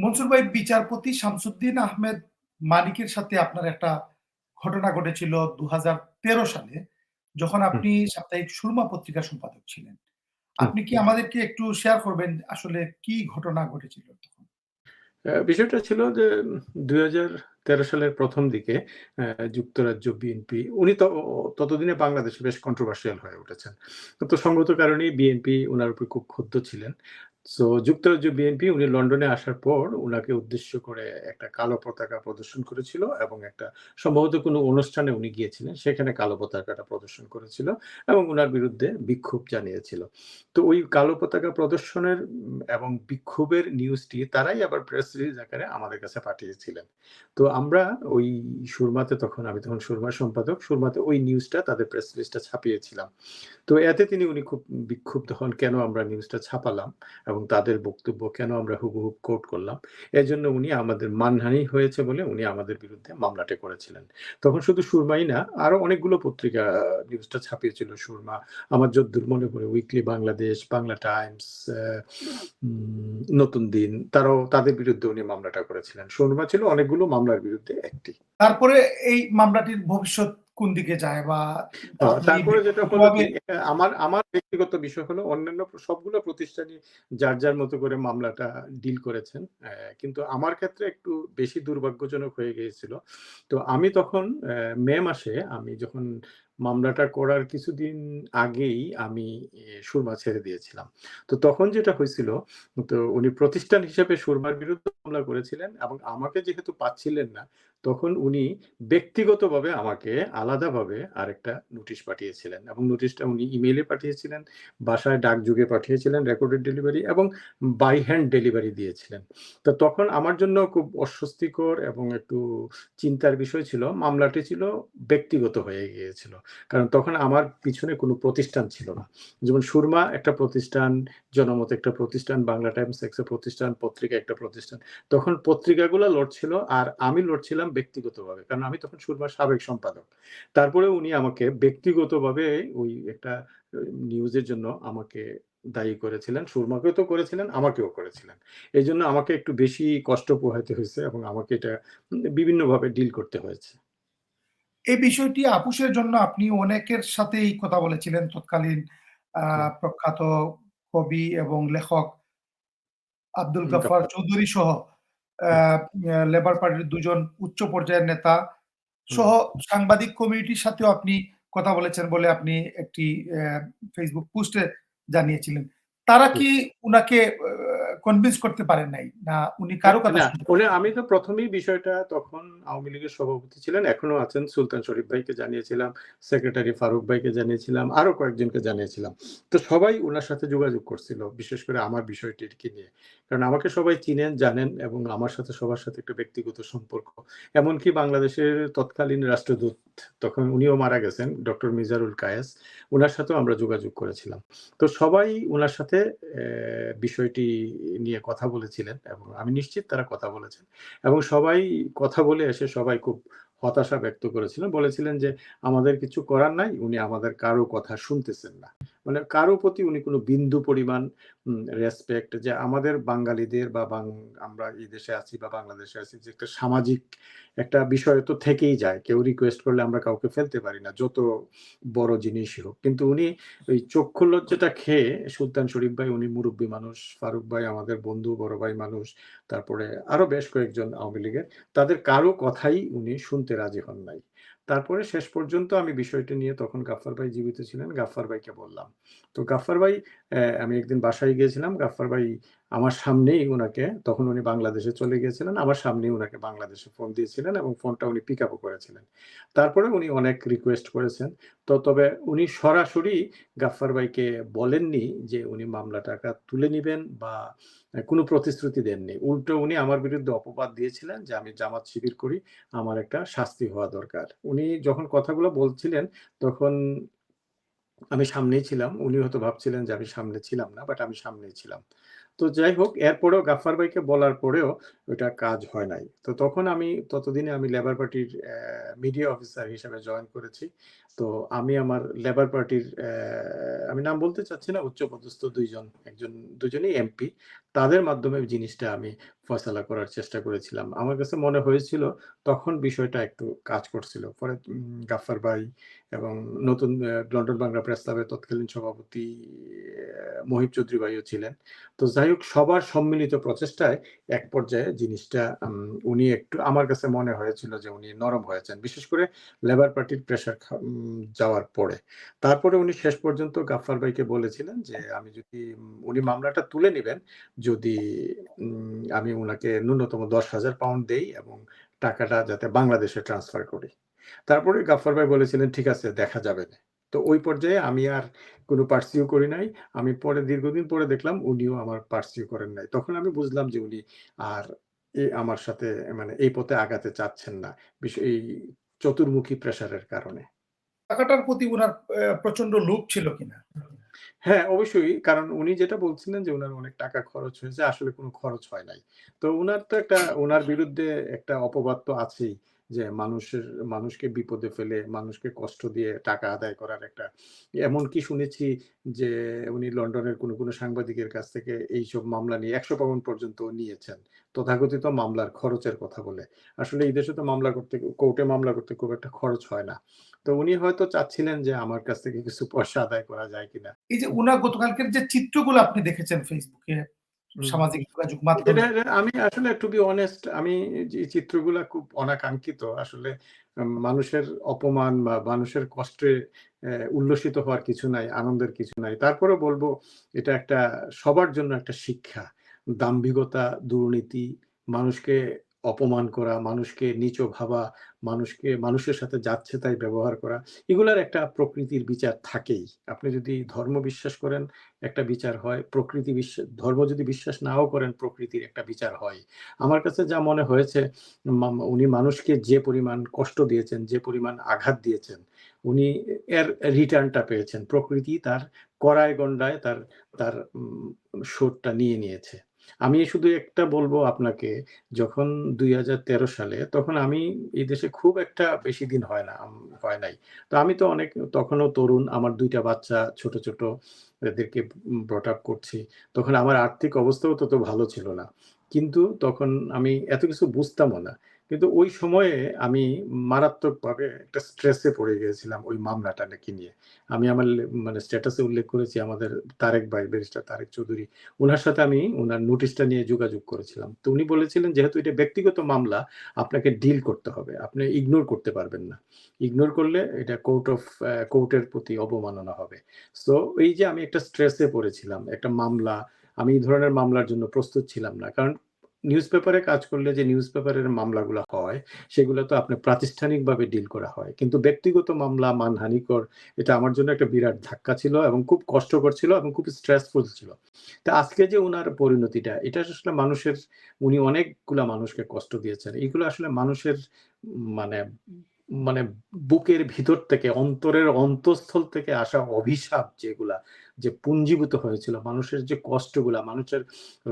মনসুর ভাই বিচারপতি শামসুদ্দিন আহমেদ মানিকের সাথে আপনার একটা ঘটনা ঘটেছিল ২০১৩ সালে যখন আপনি সাপ্তাহিক সুরমা পত্রিকার সম্পাদক ছিলেন। আপনি কি আমাদেরকে একটু শেয়ার করবেন আসলে কি ঘটনা ঘটেছিল তখন? বিষয়টা ছিল যে উম ২০১৩ সালের প্রথম দিকে যুক্তরাজ্য বিএনপি উনি তো ততদিনে বাংলাদেশে বেশ কন্ট্রোভার্সিয়াল হয়ে উঠেছেন। তো সঙ্গত কারণেই বিএনপি উনার উপর খুব ক্ষুব্ধ ছিলেন। সো যুক্তরাজ্য বিএনপি উনি লন্ডনে আসার পর উনাকে উদ্দেশ্য করে একটা কালো পতাকা প্রদর্শন করেছিল এবং একটা সম্ভবত কোনো অনুষ্ঠানে উনি গিয়েছিলেন। সেখানে কালো পতাকাটা প্রদর্শন করেছিল এবং উনার বিরুদ্ধে বিক্ষোভ জানিয়েছিল। তো, ওই কালো পতাকা প্রদর্শনের এবং বিক্ষোভের নিউজটি তারাই আবার প্রেস রিলিজ আকারে আমাদের কাছে পাঠিয়েছিলেন। তো, আমরা ওই সুরমাতে তখন, আমি তখন সুরমার সম্পাদক। সুরমাতে ওই নিউজটা তাদের প্রেস রিলিজটা ছাপিয়েছিলাম। তো, এতে তিনি উনি খুব বিক্ষুব্ধ হন, কেন আমরা নিউজটা ছাপালাম এবং তাদের বক্তব্য কেন আমরা হুবহু কোট করলাম। এজন্য উনি আমাদের মানহানি হয়েছে বলে উনি আমাদের বিরুদ্ধে মামলাটা করেছিলেন। তখন শুধু সুরমাই না আরও অনেকগুলো পত্রিকা নিউজটা ছাপিয়েছিল সুরমা। আমার যদ্দূর মনে পড়ে উইকলি বাংলাদেশ, বাংলা টাইমস, নতুন দিন তারাও তাদের বিরুদ্ধে উনি মামলাটা করেছিলেন। সুরমা ছিল অনেকগুলো মামলার বিরুদ্ধে একটি। তারপরে এই মামলাটির ভবিষ্যৎ কোন দিকে যায় বা তারপরে যেটা হলো আমার আমার ব্যক্তিগত বিষয় হলো অন্যান্য সবগুলো প্রতিষ্ঠানই যার, যার মতো করে মামলাটা ডিল করেছেন। কিন্তু আমার ক্ষেত্রে একটু বেশি দুর্ভাগ্যজনক হয়ে গিয়েছিল। তো আমি তখন মে মাসে আমি যখন মামলাটা করার কিছুদিন আগেই আমি সুরমা ছেড়ে দিয়েছিলাম। তো তখন যেটা হয়েছিল তো উনি প্রতিষ্ঠান হিসেবে সুরমার বিরুদ্ধে মামলা করেছিলেন এবং আমাকে যেহেতু পাচ্ছিলেন না, তখন উনি ব্যক্তিগতভাবে আমাকে আলাদাভাবে আরেকটা নোটিশ পাঠিয়েছিলেন এবং নোটিশটা উনি ইমেইলে পাঠিয়েছিলেন, বাসায় ডাকযোগে পাঠিয়েছিলেন রেকর্ডেড ডেলিভারি এবং বাই হ্যান্ড ডেলিভারি দিয়েছিলেন। তো তখন আমার জন্য খুব অস্বস্তিকর এবং একটু চিন্তার বিষয় ছিল। মামলাটি ছিল ব্যক্তিগত হয়ে গিয়েছিল। কারণ তখন আমার পিছনে কোনো প্রতিষ্ঠান ছিল না। যেমন সুরমা একটা প্রতিষ্ঠান, জনমত একটা প্রতিষ্ঠান, বাংলা টাইমস একটা প্রতিষ্ঠান, পত্রিকা একটা প্রতিষ্ঠান। তখন পত্রিকাগুলা লড়ছিল আর আমি লড়ছিলাম ব্যক্তিগতভাবে। কারণ আমি তখন সুরমার সাবেক সম্পাদক। তারপরে উনি আমাকে ব্যক্তিগতভাবে ওই একটা নিউজের জন্য আমাকে দায়ী করেছিলেন। সুরমাকেও তো করেছিলেন, আমাকেও করেছিলেন। এজন্য আমাকে একটু বেশি কষ্ট পোহাইতে হয়েছে এবং আমাকে এটা বিভিন্নভাবে ডিল করতে হয়েছে। এই বিষয়টি আপোসের জন্য আপনি অনেকের সাথেই কথা বলেছিলেন তৎকালীন প্রখ্যাত কবি এবং লেখক আব্দুল গাফফার। চৌধুরী সহ লেবার পার্টির দুজন উচ্চ পর্যায়ের নেতা সহ সাংবাদিক কমিউনিটির সাথেও আপনি কথা বলেছেন বলে আপনি একটি Facebook পোস্টে জানিয়েছিলেন। তারা কি উনাকে কনভিন্স করতে পারেন নাই? না উনি কারও কথা উনি আমি তো ১ম এই বিষয়টা তখন আওয়ামী লীগের সভাপতি ছিলেন, এখনও আছেন সুলতান শরীফ ভাইকে জানিয়েছিলাম, সেক্রেটারি ফারুক ভাইকে জানিয়েছিলাম, আরও কয়েকজনকে জানিয়েছিলাম। তো সবাই উনার সাথে যোগাযোগ করছিল। বিশেষ করে আমার বিষয়টিকে নিয়ে। কারণ আমাকে সবাই চিনেন, জানেন এবং আমার সাথে সবার সাথে একটা ব্যক্তিগত সম্পর্ক। এমনকি বাংলাদেশের তৎকালীন রাষ্ট্রদূত তখন উনিও মারা গেছেন, ডক্টর মিজানুল কায়েস। উনার সাথেও আমরা যোগাযোগ করেছিলাম। তো সবাই ওনার সাথে বিষয়টি নিয়ে কথা বলেছিলেন এবং আমি নিশ্চিত তারা কথা বলেছেন। এবং সবাই কথা বলে এসে সবাই খুব হতাশা ব্যক্ত করেছিলেন। বলেছিলেন যে, "আমাদের কিছু করার নাই। উনি আমাদের কারও কথা শুনতেছেন না।" মানে কারও প্রতি উনি কোনো বিন্দু পরিমাণ রেসপেক্ট যে আমাদের বাঙালিদের বা আমরা এই দেশে আছি বা বাংলাদেশে আছি যে একটা সামাজিক একটা বিষয় তো থেকেই যায়। কেউ রিকোয়েস্ট করলে আমরা কাউকে ফেলতে পারি না। যত বড় জিনিসই হোক। কিন্তু উনি ওই চক্ষু লজ্জাটা খেয়ে সুলতান শরীফ ভাই উনি মুরব্বী মানুষ, ফারুক ভাই আমাদের বন্ধু, বড় ভাই মানুষ। তারপরে আরও বেশ কয়েকজন আওয়ামী লীগের। তাদের কারও কথাই উনি শুনতে রাজি হন নাই। তারপরে শেষ পর্যন্ত আমি বিষয়টা নিয়ে তখন গাফার ভাই জীবিত ছিলেন। গাফফার ভাইকে বললাম। তো গাফফার ভাই আমি একদিন বাসায় গিয়েছিলাম। গাফফার ভাই আমার সামনেই উনাকে তখন উনি বাংলাদেশে চলে গিয়েছিলেন। আমার সামনেই উনাকে বাংলাদেশে ফোন দিয়েছিলেন এবং ফোনটা উনি পিক আপও করেছিলেন। তারপরে উনি অনেক রিকোয়েস্ট করেছেন। তো তবে উনি সরাসরি গাফফার ভাইকে বলেননি যে উনি মামলা টাকা তুলে নেবেন বা কোনো প্রতিশ্রুতি দেননি। উল্টো উনি আমার বিরুদ্ধে অপবাদ দিয়েছিলেন যে আমি জামাত শিবির করি, আমার একটা শাস্তি হওয়া দরকার। উনি যখন কথাগুলো বলছিলেন তখন আমি সামনেই ছিলাম। উনি হয়তো ভাবছিলেন যে আমি সামনে ছিলাম না। বাট আমি সামনেই ছিলাম। তো যাই হোক এরপরেও গাফার ভাইকে বলার পরেও ওইটা কাজ হয় নাই। তো তখন আমি ততদিনে আমি লেবার পার্টির মিডিয়া অফিসার হিসেবে জয়েন করেছি। তো আমি আমার লেবার পার্টির আমি নাম বলতে চাচ্ছি না উচ্চপদস্থ দুইজন, একজন, দুজনেই এমপি। তাদের মাধ্যমে জিনিসটা আমি ফয়সালা করার চেষ্টা করেছিলাম। আমার কাছে মনে হয়েছিল তখন বিষয়টা একটু কাজ করছিল। পরে, উম, গাফফার ভাই এবং নতুন লন্ডন বাংলা প্রেস ক্লাবের তৎকালীন সভাপতি মহিব চৌধুরী ভাইও ছিলেন। তো যাই হোক, সবার সম্মিলিত প্রচেষ্টায় এক পর্যায়ে জিনিসটা উনি একটু আমার কাছে মনে হয়েছিল যে উনি নরম হয়েছেন। বিশেষ করে লেবার পার্টির প্রেশার যাওয়ার পরে। তারপরে উনি শেষ পর্যন্ত গাফফার ভাইকে বলেছিলেন যে আমি যদি উনি মামলাটা তুলে নেবেন যদি আমি উনাকে ন্যূনতম ১০,০০০ পাউন্ড দেই এবং টাকাটা যাতে বাংলাদেশে ট্রান্সফার করি। তারপরে গাফফার ভাই বলেছিলেন, "ঠিক আছে দেখা যাবে না তো ওই পর্যায়ে আমি আর কোনো পার্সিউ করি নাই। আমি পরে দীর্ঘদিন পরে দেখলাম উনিও আমার পার্সিউ করেন নাই। তখন আমি বুঝলাম যে উনি আর আমার সাথে মানে এই পথে আগাতে চাচ্ছেন না। এই চতুর্মুখী প্রেশারের কারণে। টাকাটার প্রতি ওনার প্রচণ্ড লোভ ছিল কিনা? হ্যাঁ, অবশ্যই। কারণ উনি যেটা বলছিলেন যে উনার অনেক টাকা খরচ হয়েছে। আসলে কোনো খরচ হয় নাই। তো উনার তো একটা উনার বিরুদ্ধে একটা অপবাদ তো আছেই। যে মানুষের মানুষকে বিপদে ফেলে, মানুষকে কষ্ট দিয়ে টাকা আদায় করার একটা এমনকি শুনেছি যে উনি লন্ডনের কোন, কোন সাংবাদিকের কাছ থেকে এইসব মামলা নিয়ে ১০০ পাউন্ড পর্যন্ত নিয়েছেন। তথাকথিত মামলার খরচের কথা বলে। আসলে এই দেশে তো মামলা করতে কোর্টে মামলা করতে খুব একটা খরচ হয় না। তো উনি হয়তো চাচ্ছিলেন যে আমার কাছ থেকে কিছু পয়সা আদায় করা যায় কিনা। এই যে উনার গতকালকের যে চিত্রগুলো আপনি দেখেছেন ফেসবুকে। সামাজিক যোগাযোগ আমি আসলে টু বি অনেস্ট আমি এই চিত্রগুলা খুব অনাকাঙ্ক্ষিত। আসলে মানুষের অপমান বা মানুষের কষ্টে উল্লসিত হওয়ার কিছু নাই, আনন্দের কিছু নাই। তারপরেও বলব এটা একটা সবার জন্য একটা শিক্ষা। দাম্ভিকতা, দুর্নীতি, মানুষকে অপমান করা, মানুষকে নিচু ভাবা, মানুষকে মানুষের সাথে যাচ্ছে তাই ব্যবহার করা। এগুলার একটা প্রকৃতির বিচার থাকেই। আপনি যদি ধর্ম বিশ্বাস করেন, একটা বিচার হয়। প্রকৃতি বিশ্বাস ধর্ম যদি বিশ্বাস নাও করেন, প্রকৃতির একটা বিচার হয়। আমার কাছে যা মনে হয়েছে উনি মানুষকে যে পরিমাণ কষ্ট দিয়েছেন, যে পরিমাণ আঘাত দিয়েছেন, উনি এর রিটার্নটা পেয়েছেন। প্রকৃতি তার কড়ায় গন্ডায় তার তার শোধটা নিয়ে নিয়েছে। আমি শুধু একটা বলব আপনাকে, যখন দুই হাজার তেরো সালে তখন আমি এই দেশে খুব একটা বেশি দিন হয় না হয় নাই। তো আমি তো অনেক তখনও তরুণ। আমার দুইটা বাচ্চা ছোট, ছোট। এদেরকে ব্রট আপ করছি। তখন আমার আর্থিক অবস্থাও তত ভালো ছিল না। কিন্তু তখন আমি এত কিছু বুঝতামও না। কিন্তু ওই সময়ে আমি মারাত্মকভাবে একটা স্ট্রেসে পড়ে গিয়েছিলাম ওই মামলাটা নাকি নিয়ে। আমি আমার মানে স্ট্যাটাসে উল্লেখ করেছি আমাদের তারেক ভাই, ব্যারিস্টার তারেক চৌধুরী। ওনার সাথে আমি ওনার নোটিশটা নিয়ে যোগাযোগ করেছিলাম। তো উনি বলেছিলেন যেহেতু এটা ব্যক্তিগত মামলা, আপনাকে ডিল করতে হবে। আপনি ইগনোর করতে পারবেন না। ইগনোর করলে এটা কোর্ট অফ কোর্টের প্রতি অবমাননা হবে। সো এই যে আমি একটা স্ট্রেসে পড়েছিলাম। একটা মামলা, আমি এই ধরনের মামলার জন্য প্রস্তুত ছিলাম না। কারণ নিউজ পেপারে কাজ করলে যে নিউজ পেপারের মামলাগুলা হয়, সেগুলো তো আপনার প্রাতিষ্ঠানিকভাবে ডিল করা হয়। কিন্তু ব্যক্তিগত মামলা মানহানিকর এটা আমার জন্য একটা বিরাট ধাক্কা ছিল এবং খুব কষ্টকর ছিল এবং খুব স্ট্রেসফুল ছিল। তা আজকে যে উনার পরিণতিটা, এটা আসলে মানুষের উনি অনেকগুলা মানুষকে কষ্ট দিয়েছেন। এগুলো আসলে মানুষের মানে মানে বুকের ভিতর থেকে অন্তরের অন্তঃস্থল থেকে আসা অভিশাপ যেগুলা, যে পুঞ্জীভূত হয়েছিল, মানুষের যে কষ্টগুলা, মানুষের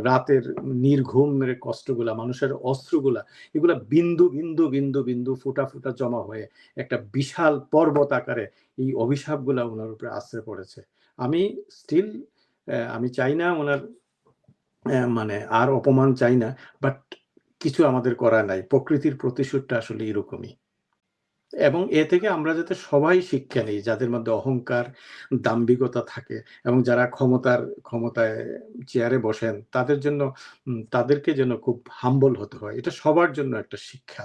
রাতের নির্ঘুমের কষ্টগুলা, মানুষের অস্ত্রগুলা এগুলা বিন্দু, বিন্দু, বিন্দু, বিন্দু ফোঁটা, ফুটা জমা হয়ে একটা বিশাল পর্বত আকারে এই অভিশাপগুলা ওনার উপরে আশ্রয় পড়েছে। আমি স্টিল আমি চাই না ওনার মানে আর অপমান চাই না। বাট কিছু আমাদের করার নাই। প্রকৃতির প্রতিশোধটা আসলে এরকমই। এবং এ থেকে আমরা যাতে সবাই শিক্ষা নিই যাদের মধ্যে অহংকার, দাম্ভিকতা থাকে এবং যারা ক্ষমতার ক্ষমতায় চেয়ারে বসেন, তাদের জন্য তাদেরকে যেন খুব হাম্বল হতে হয়। এটা সবার জন্য একটা শিক্ষা।